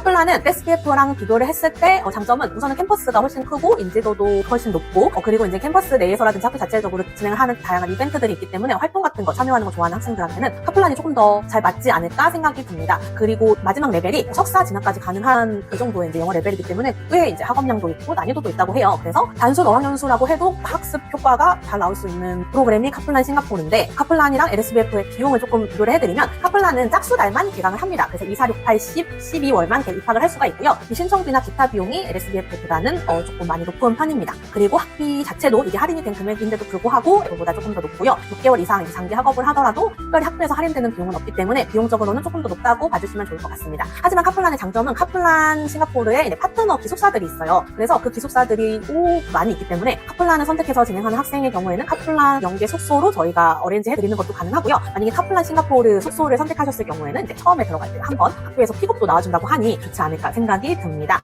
카플란은 SPF랑 비교를 했을 때 어, 장점은 우선은 캠퍼스가 훨씬 크고 인지도도 훨씬 높고 어, 그리고 이제 캠퍼스 내에서라든지 학교 자체적으로 진행을 하는 다양한 이벤트들이 있기 때문에 활동 같은 거 참여하는 거 좋아하는 학생들한테는 카플란이 조금 더 잘 맞지 않을까 생각이 듭니다. 그리고 마지막 레벨이 석사 진학까지 가능한 그 정도의 이제 영어 레벨이기 때문에 꽤 이제 학업량도 있고 난이도도 있다고 해요. 그래서 단순 어학연수라고 해도 학습 효과가 잘 나올 수 있는 프로그램이 카플란 싱가포르인데 카플란이랑 LSBF의 비용을 조금 비교를 해드리면 카플란은 짝수 달만 개강을 합니다. 그래서 2, 4, 6, 8, 10, 12월만 입학을 할 수가 있고요. 이 신청비나 기타 비용이 LSBF보다는 어, 조금 많이 높은 편입니다. 그리고 학비 자체도 이게 할인이 된 금액인데도 불구하고 이거보다 조금 더 높고요. 6개월 이상 장기 학업을 하더라도 특별히 학교에서 할인되는 비용은 없기 때문에 비용적으로는 조금 더 높다고 봐주시면 좋을 것 같습니다. 하지만 카플란의 장점은 카플란 싱가포르에 파트너 기숙사들이 있어요. 그래서 그 기숙사들이 오 많이 있기 때문에 카플란을 선택해서 진행하는 학생의 경우에는 카플란 연계 숙소로 저희가 어레인지 해드리는 것도 가능하고요. 만약에 카플란 싱가포르 숙소를 선택하셨을 경우에는 이제 처음에 들어갈 때 한 번 학교에서 픽업도 나와준다고 하니 좋지 않을까 생각이 듭니다.